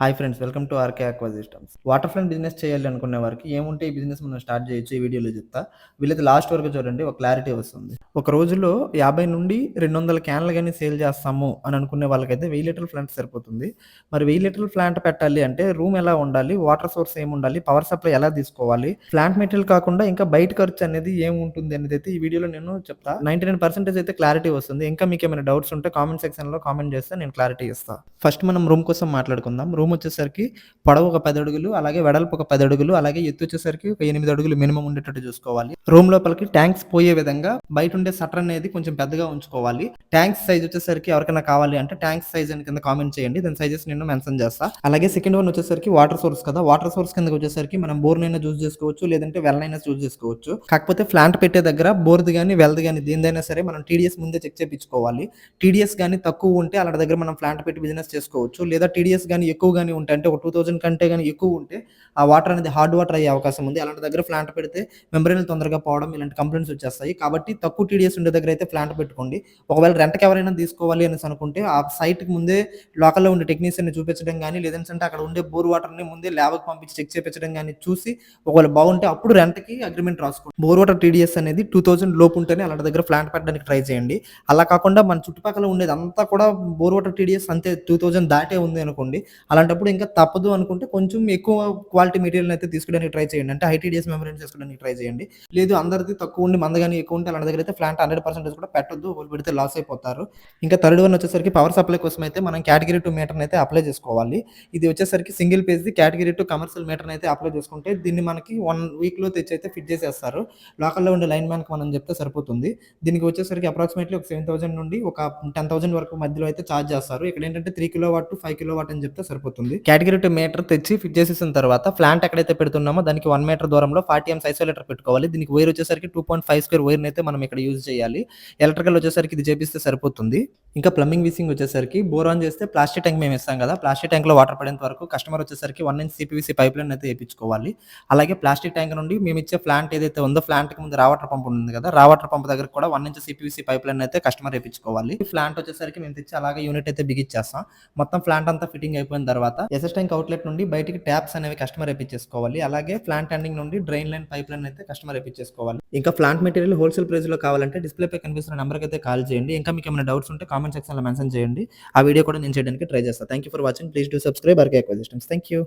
Hi friends welcome to RK aqua systems. Water front business చేయాలి అనుకునే వారికి ఏముంటే ఈ బిజినెస్ మనం స్టార్ట్ చేయొచ్చు ఈ వీడియోలో చెప్తా. వీళ్ళైతే లాస్ట్ వరకు చూడండి ఒక క్లారిటీ వస్తుంది. ఒక రోజులో యాభై నుండి రెండు వందల క్యాన్లు కానీ సేల్ చేస్తాము అని అనుకునే వాళ్ళకైతే వెయ్యి లీటర్ ప్లాంట్ సరిపోతుంది. మరి వెయ్యి లీటర్ ప్లాంట్ పెట్టాలి అంటే రూమ్ ఎలా ఉండాలి వాటర్ సోర్స్ ఏమి ఉండాలి పవర్ సప్లై ఎలా తీసుకోవాలి ప్లాంట్ మెటీరియల్ కాకుండా ఇంకా బయట ఖర్చు అనేది ఏముంటుంది అనేది అయితే ఈ వీడియోలో నేను చెప్తా. నైన్టీ నైన్ పర్సెంటేజ్ అయితే క్లారిటీ వస్తుంది. ఇంకా మీకు ఏమైనా డౌట్స్ ఉంటే కామెంట్ సెక్షన్లో కామెంట్ చేస్తే నేను క్లారిటీ ఇస్తాను ఫస్ట్ మనం రూమ్ కోసం మాట్లాడుకుందాం. రూమ్ వచ్చేసరికి పొడవు ఒక పది అడుగులు అలాగే వెడల్పు ఒక పది అడుగులు అలాగే ఎత్తు వచ్చేసరికి ఒక ఎనిమిది అడుగులు మినిమం ఉండేటట్టు చూసుకోవాలి. రూమ్ లోపలికి ట్యాంక్స్ పోయే విధంగా బయట ఉండే సటర్ అనేది కొంచెం పెద్దగా ఉంచుకోవాలి. ట్యాంక్స్ సైజ్ వచ్చేసరికి ఎవరికైనా కావాలి అంటే ట్యాంక్స్ సైజ్ అని కింద కామెంట్ చేయండి దాని సైజెస్ నేను మెన్షన్ చేస్తా. అలాగే సెకండ్ వన్ వచ్చేసరికి వాటర్ సోర్స్ కదా వాటర్ సోర్స్ కింద వచ్చేసరికి మనం బోర్ నైనా చూస్ చేసుకోవచ్చు లేదంటే వెల్ చూస్ చేసుకోవచ్చు. కాకపోతే ప్లాంట్ పెట్టే దగ్గర బోర్ది కానీ వెల్ది కానీ దేనిదైనా సరే మనం టీడీఎస్ ముందే చెక్ చేయించుకోవాలి టీడీఎస్ కానీ తక్కువ ఉంటే అలాంటి దగ్గర మనం ప్లాంట్ పెట్టి బిజినెస్ చేసుకోవచ్చు లేదా టీడీఎస్ కానీ ఎక్కువ కానీ ఉంటే అంటే ఒక టూ థౌసండ్ కంటే కానీ ఎక్కువ ఉంటే ఆ వాటర్ అనేది హార్డ్ వాటర్ అయ్యే అవకాశం ఉంది. అలాంటి దగ్గర ప్లాంట్ పెడితే మెంబ్రెయిన్ తొందరగా పోవడం ఇలాంటి కంప్లైంట్స్ వచ్చేస్తాయి. కాబట్టి తక్కువ టీడీఎస్ ఉండే దగ్గర అయితే ప్లాంట్ పెట్టుకోండి. ఒకవేళ రెంట్కి ఎవరైనా తీసుకోవాలి అనేసి అనుకుంటే ఆ సైట్కి ముందే లోకల్లో ఉండే టెక్నీషియన్ని చూపించడం కానీ లేదంటే అక్కడ ఉండే బోర్ వాటర్ని ముందే ల్యాబ్కి పంపించి చెక్ చేయించడం కానీ చూసి ఒకవేళ బాగుంటే అప్పుడు రెంట్కి అగ్రిమెంట్ రాసుకోండి. బోర్ వాటర్ టీడీఎస్ అనేది టూ థౌసండ్ లోపు ఉంటేనే అలాంటి దగ్గర ప్లాంట్ పెట్టడానికి ట్రై చేయండి. అలా కాకుండా మన చుట్టుపక్కల ఉండేది అంతా కూడా బోర్ వాటర్ టీడీఎస్ అంతే టూ థౌసండ్ దాటే ఉంది అనుకోండి. అలాంటి అలాంటప్పుడు ఇంకా తప్పదు అనుకుంటే కొంచెం ఎక్కువ క్వాలిటీ మెటీరియల్ అయితే తీసుకోవడానికి ట్రై చేయండి. అంటే ఐటీడీఎస్ మెమరీని చేసుకోవడానికి ట్రై చేయండి. లేదు అందరిది తక్కువ ఉండి మంద కానీ ఎక్కువ ఉంటే అలాంటి దగ్గర అయితే ప్లాంట్ హండ్రెడ్ పర్సెంటేజ్ కూడా పెట్టొద్దు వాళ్ళు పెడితే లాస్ అయిపోతారు. ఇంకా థర్డ్ వన్ వచ్చేసరికి పవర్ సప్లై కోసం అయితే మనం కేటగిరీ టూ మీటర్ అయితే అప్లై చేసుకోవాలి. ఇది వచ్చేసరికి single page category two commercial meter అయితే అప్లై చేసుకుంటే దీన్ని మనకి వన్ వీక్లో తెచ్చి అయితే ఫిట్ చేసేస్తారు. లోకల్లో ఉండే లైన్ మ్యాన్కి మనం చెప్తే సరిపోతుంది. దీనికి వచ్చేసరికి అప్రాక్సిమేట్లీ ఒక సెవెన్ థౌసండ్ నుండి ఒక టెన్ థౌసండ్ వరకు మధ్యలో అయితే చార్జ్ చేస్తారు. ఇక్కడ ఏంటంటే three kilowatt five kilowatt అని చెప్తే సరిపోతుంది. కేటగిరీ టూ మీటర్ తెచ్చి ఫిట్ చేసేసిన తర్వాత ప్లాంట్ ఎక్కడైతే పెడుతున్నామో దానికి వన్ మీటర్ దూరంలో ఫార్టీ ఎంస్ ఐసోలేటర్ పెట్టుకోవాలి. దీనికి వైర్ వచ్చేసరికి two point five square wire అయితే మనం ఇక్కడ యూజ్ చేయాలి. ఎలక్ట్రికల్ వచ్చేసరికి ఇది చేపిస్తే సరిపోతుంది. ఇంకా ప్లంబింగ్ విసింగ్ వచ్చేసరికి బోరాన్ చేస్తే ప్లాస్టిక్ ట్యాంక్ మేము ఇస్తాం కదా. ప్లాస్టిక్ ట్యాంక్లో వాటర్ పడేంత వరకు కస్టమర్ వచ్చేసరికి one inch CPVC pipe line అయితే వేయించుకోవాలి. అలాగే ప్లాస్టిక్ ట్యాంక్ నుండి మేము ఇచ్చే ప్లాంట్ ఏదైతే ఉందో ప్లాంట్కి ముందు రావాటర్ పంప్ ఉంది కదా. రావాటర్ పంప్ దగ్గర కూడా one inch CPVC pipe line అయితే కస్టమర్ వేయించుకోవాలి. ప్లాంట్ వచ్చేసరికి మేము తెచ్చి అలాగే యూనిట్ అయితే బిగిచ్చేస్తాం. మొత్తం ప్లాంట్ అంతా ఫిట్టింగ్ అయిపోయిన తర్వాత ఎస్ఎస్ ట్యాంక్ అవుట్లెట్ నుండి బయటికి ట్యాప్స్ అనేవి కస్టమర్ వేయించేసుకోవాలి. అలాగే ప్లాంట్ ఎండింగ్ నుండి డ్రైన్ లైన్ పైప్ లైన్ అయితే కస్టమర్ వేయించేసుకోవాలి. ఇంకా ప్లాంట్ మెటీరియల్ హోల్సేల్ ప్రైస్లో కావాలంటే డిస్ప్లేపై కనిపిస్తున్న నెంబర్కి అయితే కాల్ చేయండి. ఇంకా మీకు ఏమైనా డౌట్స్ ఉంటే కామెంట్ సెక్షన్లో మెన్షన్ చేయండి. ఆ వీడియో కూడా నేను చేయడానికి ట్రై చేస్తాను thank you for watching please do subscribe RK aqua systems thank you